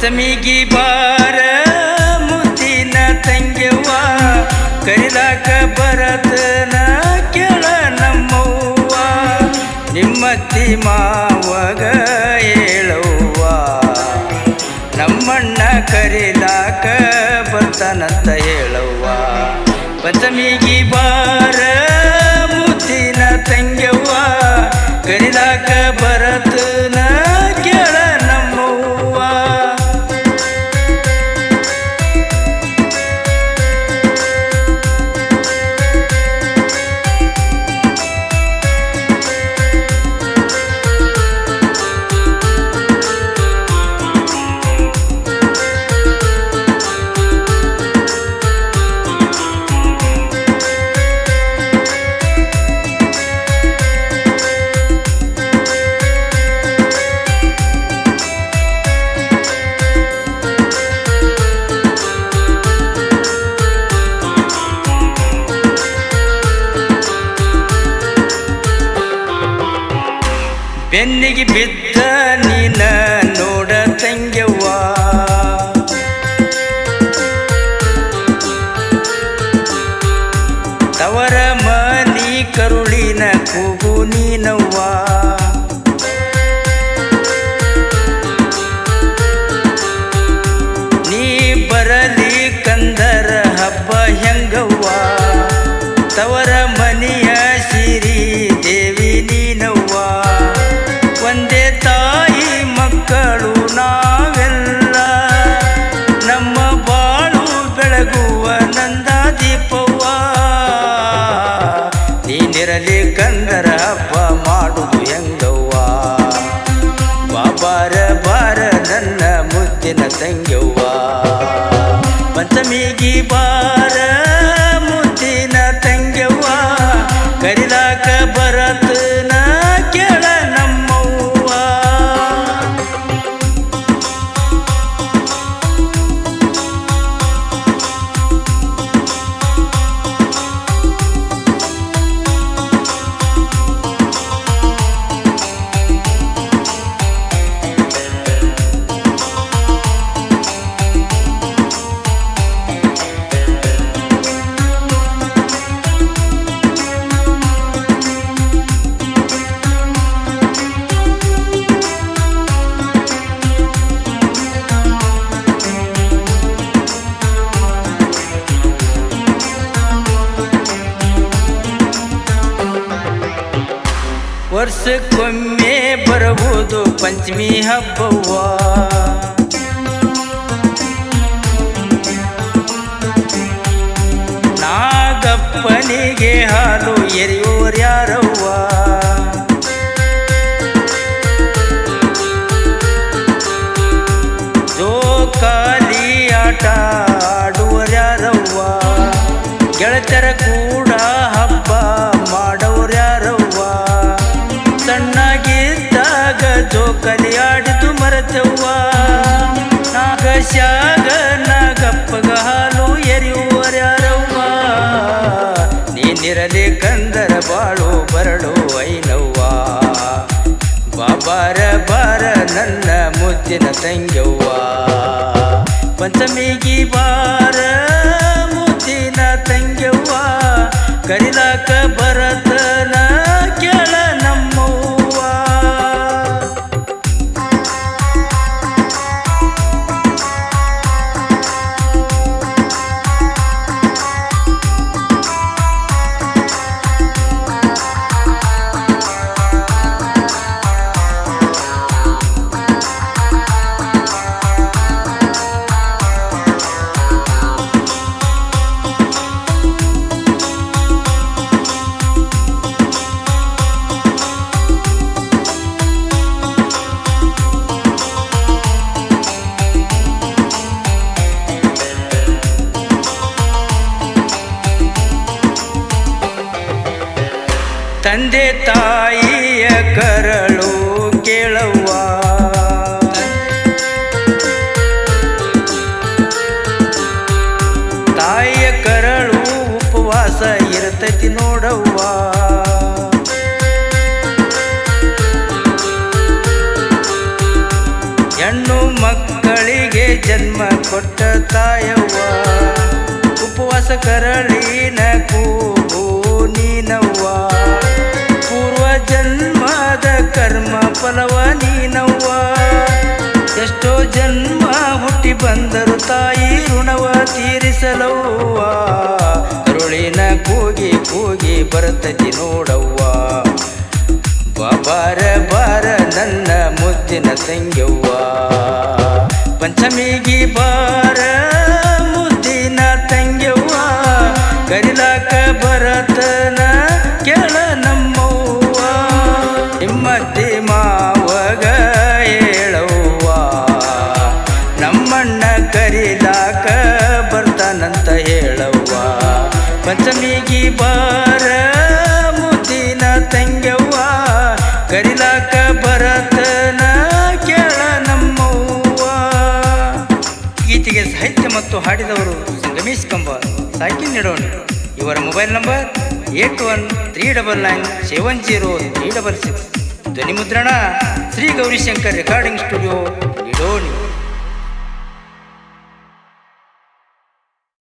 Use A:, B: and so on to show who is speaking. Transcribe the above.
A: ಪಂಚಮಿಗಿ ಬಾರ ಮುದ್ದಿನ ತಂಗ್ಯವ ಕರಿದಾಕ ಬರತನ ಕೇಳ ನಮ್ಮವ್ವ. ನಿಮ್ಮತ್ತಿ ಮಾವಗ ಹೇಳವ್ವ, ನಮ್ಮಣ್ಣ ಕರಿದಾಕ ಬರ್ತಾನಂತ ಹೇಳವ್ವ. ಪಂಚಮಿಗಿ ಬಾರ ಬೆನ್ನಿಗೆ ಬಿದ್ದ ನೀನ ನೋಡ ತಂಗ್ಯವ್ವ ತವರ ಮನಿ ಕರುಳಿನ ಕೂಗು ಮಕ್ಕಳು ನಾವೆಲ್ಲ ನಮ್ಮ ಬಾಳು ಬೆಳಗುವ ನಂದ ದೀಪವ್ವ. ನೀನಿರಲಿ ಕಂದರ ಹಬ್ಬ ಮಾಡುದು ಹೆಂಗವ್ವ. ಬಾಬಾರ ಬಾರ ನನ್ನ ಮುದ್ದಿನ ತಂಗ್ಯವ್ವ. ಪಂಚಮಿಗಿ ಬಾರ ಮುದ್ದಿನ ತಂಗ್ಯವ್ವ. ಕರಿಲಾಕ ಬರತನ ವರ್ಷಕ್ಕೊಮ್ಮೆ ಬರುವುದು ಪಂಚಮಿ ಹಬ್ಬವ್ವ. ನಾಗಪ್ಪನಿಗೆ ಹಾಲು ಎರೆಯೋರ್ಯಾರವ್ವ. ಮರತವ್ವ ನಾಗಶ್ಯಾಗ ನಾಗಪ್ಪಗ ಹಾಲು ಎರೆಯುವರ್ಯಾರವ್ವ ನೀನಿರಲಿ ಕಂದರ ಬಾಳು ಬರಳು ಐನವ್ವ. ಬಾಬಾರ ಬಾರ ನನ್ನ ಮುದ್ದಿನ ತಂಗ್ಯವ್ವ. ಪಂಚಮಿಗಿ ಬಾರ ಮುದ್ದಿನ ತಂಗ್ಯವ್ವ. ಕರಿಲಾಕ ಬರತನ ತಂದೆ ತಾಯಿಯ ಕರಳು ಕೇಳವ್ವ. ತಾಯಿಯ ಕರಳು ಉಪವಾಸ ಇರ್ತೈತಿ ನೋಡವ್ವ. ಹೆಣ್ಣು ಮಕ್ಕಳಿಗೆ ಜನ್ಮ ಕೊಟ್ಟ ತಾಯವ್ವ. ಉಪವಾಸ ಕರಳಿನ ಫಲವ ನೀನವ್ವ. ಎಷ್ಟೋ ಜನ್ಮ ಹುಟ್ಟಿ ಬಂದರು ತಾಯಿ ಋಣವ ತೀರಿಸಲವ್ವ. ಕರುಳಿನ ಕೂಗಿ ಕೂಗಿ ಬರ್ತತಿ ನೋಡವ್ವ. ಬಾರ ಬಾರ ನನ್ನ ಮುದ್ದಿನ ತಂಗ್ಯವ್ವ. ಪಂಚಮಿಗಿ ಬಾರ ಮಾವಗ ಹೇಳವ್ವ. ನಮ್ಮಣ್ಣ ಕರಿದಾಕ ಬರ್ತಾನಂತ ಹೇಳವ್ವ. ಪಂಚಮಿಗಿ ಬಾರ ಮುದ್ದಿನ ತಂಗ್ಯವ್ವ. ಕರಿಲಾಕ ಬರತನ ಕೇಳ ನಮ್ಮವ್ವ. ಗೀತೆಗೆ ಸಾಹಿತ್ಯ ಮತ್ತು ಹಾಡಿದವರು ರಮೇಶ್ ಕಂಬ ಸಾಕಿ ನೀಡೋಣ. ಇವರ mobile number eight one three double nine seven zero three double six. ಧ್ವನಿ ಮುದ್ರಣ ಶ್ರೀ ಗೌರಿಶಂಕರ್ ರೆಕಾರ್ಡಿಂಗ್ ಸ್ಟುಡಿಯೋ ನಿಡೋಣಿ.